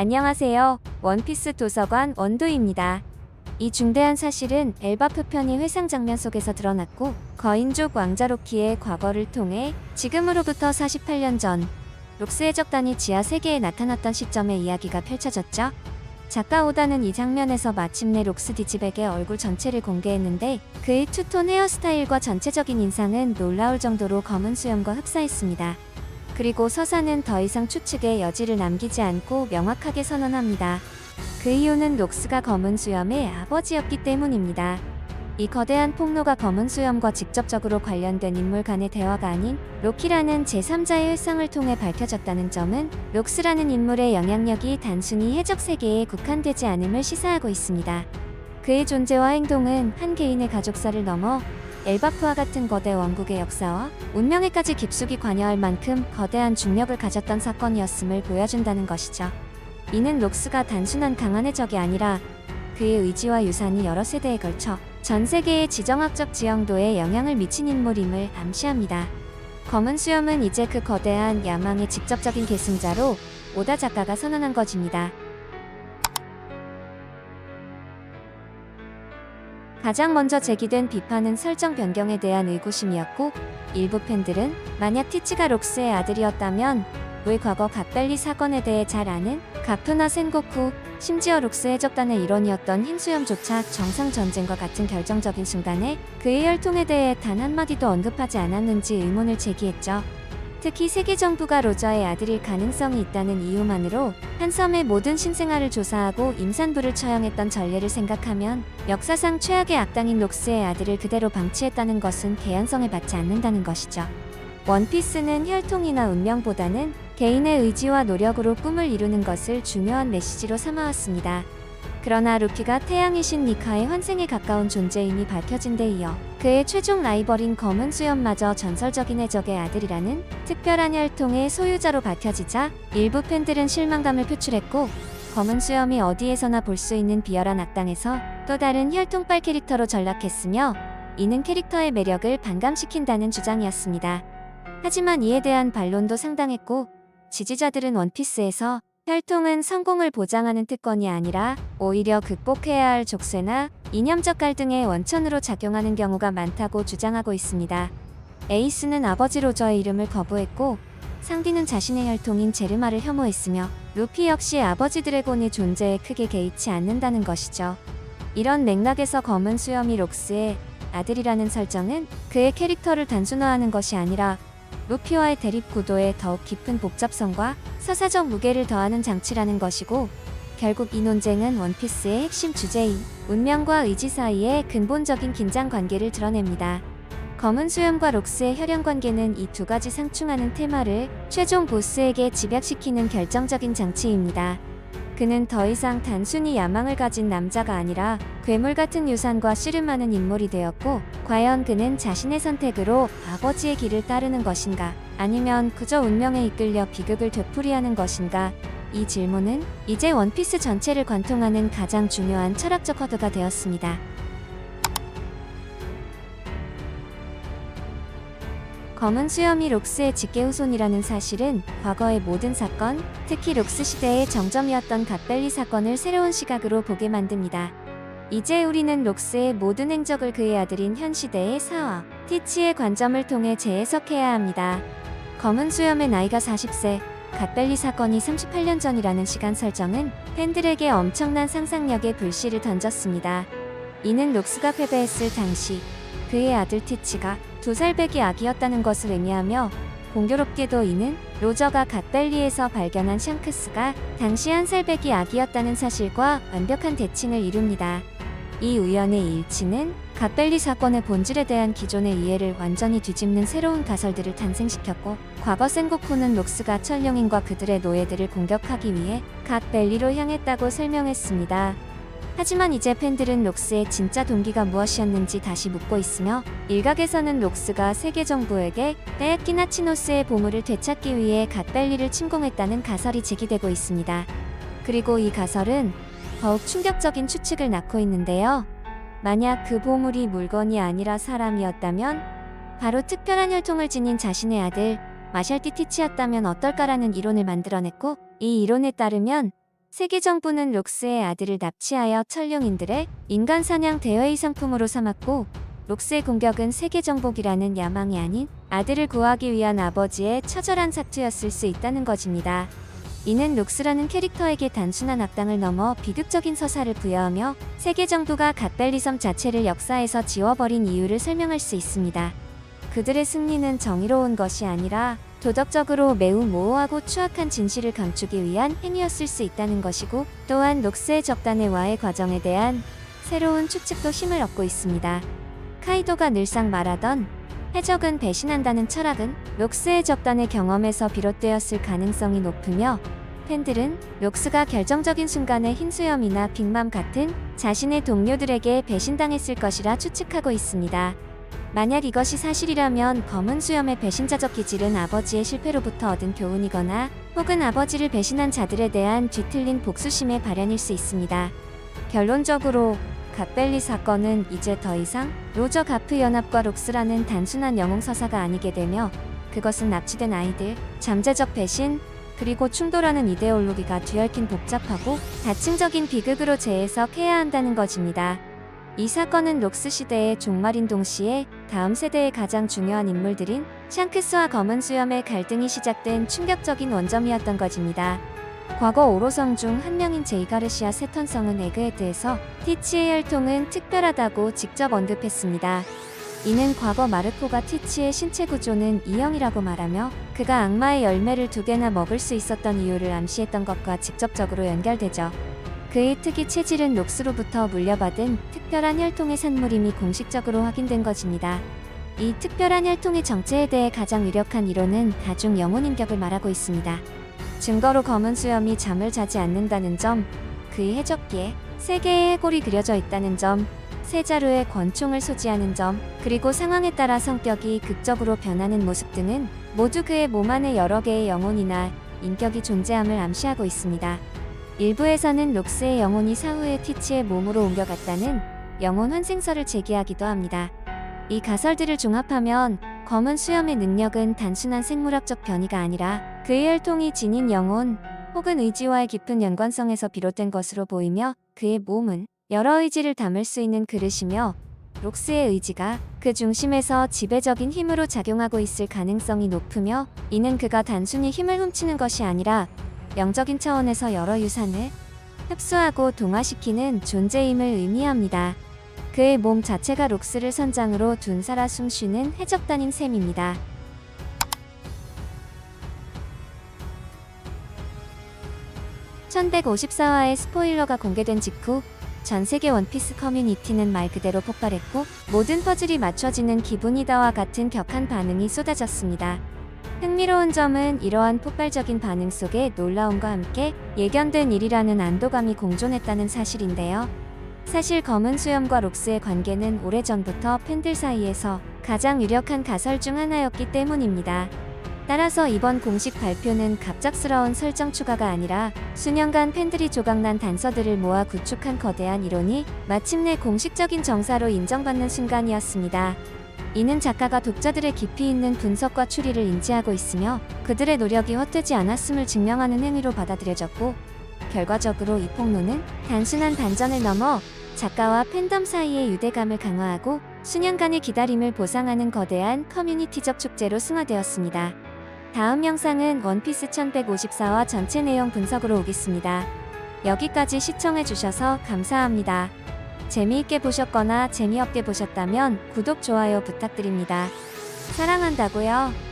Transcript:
안녕하세요. 원피스 도서관 원도입니다. 이 중대한 사실은 엘바 표편이 회상 장면 속에서 드러났고 거인족 왕자 로키의 과거를 통해 지금으로부터 48년 전 록스 해적단이 지하 세계에 나타났던 시점의 이야기가 펼쳐졌죠. 작가 오다는 이 장면에서 마침내 록스 디집에게 얼굴 전체를 공개했는데 그의 투톤 헤어스타일과 전체적인 인상은 놀라울 정도로 검은 수염과 흡사했습니다. 그리고 서사는 더 이상 추측의 여지를 남기지 않고 명확하게 선언합니다. 그 이유는 록스가 검은 수염의 아버지였기 때문입니다. 이 거대한 폭로가 검은 수염과 직접적으로 관련된 인물 간의 대화가 아닌 로키라는 제3자의 일상을 통해 밝혀졌다는 점은 록스라는 인물의 영향력이 단순히 해적 세계에 국한되지 않음을 시사하고 있습니다. 그의 존재와 행동은 한 개인의 가족사를 넘어 엘바프와 같은 거대 왕국의 역사와 운명에까지 깊숙이 관여할 만큼 거대한 중력을 가졌던 사건이었음을 보여준다는 것이죠. 이는 록스가 단순한 강한 해적이 아니라 그의 의지와 유산이 여러 세대에 걸쳐 전 세계의 지정학적 지형도에 영향을 미친 인물임을 암시합니다. 검은 수염은 이제 그 거대한 야망의 직접적인 계승자로 오다 작가가 선언한 것입니다. 가장 먼저 제기된 비판은 설정 변경에 대한 의구심이었고 일부 팬들은 만약 티치가 록스의 아들이었다면 왜 과거 갓벨리 사건에 대해 잘 아는 가프나 센고쿠 심지어 록스 해적단의 일원이었던 흰수염조차 정상 전쟁과 같은 결정적인 순간에 그의 혈통에 대해 단 한마디도 언급하지 않았는지 의문을 제기했죠. 특히 세계 정부가 로저의 아들일 가능성이 있다는 이유만으로 한 섬의 모든 신생아를 조사하고 임산부를 처형했던 전례를 생각하면 역사상 최악의 악당인 록스의 아들을 그대로 방치했다는 것은 개연성을 받지 않는다는 것이죠. 원피스는 혈통이나 운명보다는 개인의 의지와 노력으로 꿈을 이루는 것을 중요한 메시지로 삼아왔습니다. 그러나 루키가 태양이신 니카의 환생에 가까운 존재임이 밝혀진 데 이어 그의 최종 라이벌인 검은 수염마저 전설적인 해적의 아들이라는 특별한 혈통의 소유자로 밝혀지자 일부 팬들은 실망감을 표출했고 검은 수염이 어디에서나 볼 수 있는 비열한 악당에서 또 다른 혈통빨 캐릭터로 전락했으며 이는 캐릭터의 매력을 반감시킨다는 주장이었습니다. 하지만 이에 대한 반론도 상당했고 지지자들은 원피스에서 혈통은 성공을 보장하는 특권이 아니라 오히려 극복해야 할 족쇄나 이념적 갈등의 원천으로 작용하는 경우가 많다고 주장하고 있습니다. 에이스는 아버지 로저의 이름을 거부했고 상디는 자신의 혈통인 제르마를 혐오했으며 루피 역시 아버지 드래곤의 존재에 크게 개의치 않는다는 것이죠. 이런 맥락에서 검은 수염이 록스의 아들이라는 설정은 그의 캐릭터를 단순화하는 것이 아니라 루피와의 대립 구도에 더욱 깊은 복잡성과 서사적 무게를 더하는 장치라는 것이고 결국 이 논쟁은 원피스의 핵심 주제인 운명과 의지 사이의 근본적인 긴장 관계를 드러냅니다. 검은 수염과 록스의 혈연 관계는 이 두 가지 상충하는 테마를 최종 보스에게 집약시키는 결정적인 장치입니다. 그는 더 이상 단순히 야망을 가진 남자가 아니라 괴물 같은 유산과 씨름하는 인물이 되었고, 과연 그는 자신의 선택으로 아버지의 길을 따르는 것인가, 아니면 그저 운명에 이끌려 비극을 되풀이하는 것인가? 이 질문은 이제 원피스 전체를 관통하는 가장 중요한 철학적 허드가 되었습니다. 검은 수염이 록스의 직계 후손이라는 사실은 과거의 모든 사건, 특히 록스 시대의 정점이었던 갓벨리 사건을 새로운 시각으로 보게 만듭니다. 이제 우리는 록스의 모든 행적을 그의 아들인 현 시대의 사화, 티치의 관점을 통해 재해석해야 합니다. 검은 수염의 나이가 40세, 갓벨리 사건이 38년 전이라는 시간 설정은 팬들에게 엄청난 상상력의 불씨를 던졌습니다. 이는 록스가 패배했을 당시 그의 아들 티치가 두 살배기 아기였다는 것을 의미하며 공교롭게도 이는 로저가 갓벨리에서 발견한 샹크스가 당시 한 살배기 아기였다는 사실과 완벽한 대칭을 이룹니다. 이 우연의 일치는 갓벨리 사건의 본질에 대한 기존의 이해를 완전히 뒤집는 새로운 가설들을 탄생시켰고 과거 센고쿠는 록스가 천룡인과 그들의 노예들을 공격하기 위해 갓벨리로 향했다고 설명했습니다. 하지만 이제 팬들은 록스의 진짜 동기가 무엇이었는지 다시 묻고 있으며 일각에서는 록스가 세계 정부에게 데키나치노스의 보물을 되찾기 위해 갓벨리를 침공했다는 가설이 제기되고 있습니다. 그리고 이 가설은 더욱 충격적인 추측을 낳고 있는데요. 만약 그 보물이 물건이 아니라 사람이었다면 바로 특별한 혈통을 지닌 자신의 아들 마샬티 티치였다면 어떨까라는 이론을 만들어냈고 이 이론에 따르면 세계 정부는 록스의 아들을 납치하여 천룡인들의 인간 사냥 대외의 상품으로 삼았고 록스의 공격은 세계 정복이라는 야망이 아닌 아들을 구하기 위한 아버지의 처절한 사투였을 수 있다는 것입니다. 이는 록스라는 캐릭터에게 단순한 악당을 넘어 비극적인 서사를 부여하며 세계 정부가 갓벨리섬 자체를 역사에서 지워버린 이유를 설명할 수 있습니다. 그들의 승리는 정의로운 것이 아니라 도덕적으로 매우 모호하고 추악한 진실을 감추기 위한 행위였을 수 있다는 것이고 또한 록스의 적단의 와해 과정에 대한 새로운 추측도 힘을 얻고 있습니다. 카이도가 늘상 말하던 해적은 배신한다는 철학은 록스의 적단의 경험에서 비롯되었을 가능성이 높으며 팬들은 록스가 결정적인 순간에 흰수염이나 빅맘 같은 자신의 동료들에게 배신당했을 것이라 추측하고 있습니다. 만약 이것이 사실이라면 검은 수염의 배신자적 기질은 아버지의 실패로부터 얻은 교훈이거나 혹은 아버지를 배신한 자들에 대한 뒤틀린 복수심의 발현일 수 있습니다. 결론적으로 갓벨리 사건은 이제 더 이상 로저 가프 연합과 록스라는 단순한 영웅 서사가 아니게 되며 그것은 납치된 아이들, 잠재적 배신, 그리고 충돌하는 이데올로기가 뒤얽힌 복잡하고 다층적인 비극으로 재해석해야 한다는 것입니다. 이 사건은 록스 시대의 종말인 동시에 다음 세대의 가장 중요한 인물들인 샹크스와 검은 수염의 갈등이 시작된 충격적인 원점이었던 것입니다. 과거 오로성 중 한 명인 제이 가르시아 세턴성은 에그헤드에서 티치의 혈통은 특별하다고 직접 언급했습니다. 이는 과거 마르코가 티치의 신체 구조는 E형이라고 말하며 그가 악마의 열매를 두 개나 먹을 수 있었던 이유를 암시했던 것과 직접적으로 연결되죠. 그의 특이 체질은 록스로부터 물려받은 특별한 혈통의 산물임이 공식적으로 확인된 것입니다. 이 특별한 혈통의 정체에 대해 가장 유력한 이론은 다중 영혼 인격을 말하고 있습니다. 증거로 검은 수염이 잠을 자지 않는다는 점, 그의 해적기에 세 개의 해골이 그려져 있다는 점, 세 자루의 권총을 소지하는 점, 그리고 상황에 따라 성격이 극적으로 변하는 모습 등은 모두 그의 몸 안에 여러 개의 영혼이나 인격이 존재함을 암시하고 있습니다. 일부에서는 록스의 영혼이 사후에 티치의 몸으로 옮겨갔다는 영혼 환생설을 제기하기도 합니다. 이 가설들을 종합하면 검은 수염의 능력은 단순한 생물학적 변이가 아니라 그의 혈통이 지닌 영혼 혹은 의지와의 깊은 연관성에서 비롯된 것으로 보이며 그의 몸은 여러 의지를 담을 수 있는 그릇이며 록스의 의지가 그 중심에서 지배적인 힘으로 작용하고 있을 가능성이 높으며 이는 그가 단순히 힘을 훔치는 것이 아니라 영적인 차원에서 여러 유산을 흡수하고 동화시키는 존재임을 의미합니다. 그의 몸 자체가 록스를 선장으로 둔 살아 숨쉬는 해적단인 셈입니다. (1154화의) 스포일러가 공개된 직후 전 세계 원피스 커뮤니티는 말 그대로 폭발했고 모든 퍼즐이 맞춰지는 기분이다와 같은 격한 반응이 쏟아졌습니다. 흥미로운 점은 이러한 폭발적인 반응 속에 놀라움과 함께 예견된 일이라는 안도감이 공존했다는 사실인데요. 사실 검은 수염과 록스의 관계는 오래전부터 팬들 사이에서 가장 유력한 가설 중 하나였기 때문입니다. 따라서 이번 공식 발표는 갑작스러운 설정 추가가 아니라 수년간 팬들이 조각난 단서들을 모아 구축한 거대한 이론이 마침내 공식적인 정사로 인정받는 순간이었습니다. 이는 작가가 독자들의 깊이 있는 분석과 추리를 인지하고 있으며 그들의 노력이 헛되지 않았음을 증명하는 행위로 받아들여졌고 결과적으로 이 폭로는 단순한 반전을 넘어 작가와 팬덤 사이의 유대감을 강화하고 수년간의 기다림을 보상하는 거대한 커뮤니티적 축제로 승화되었습니다. 다음 영상은 원피스 1154화 전체 내용 분석으로 오겠습니다. 여기까지 시청해주셔서 감사합니다. 재미있게 보셨거나 재미없게 보셨다면 구독, 좋아요 부탁드립니다. 사랑한다고요.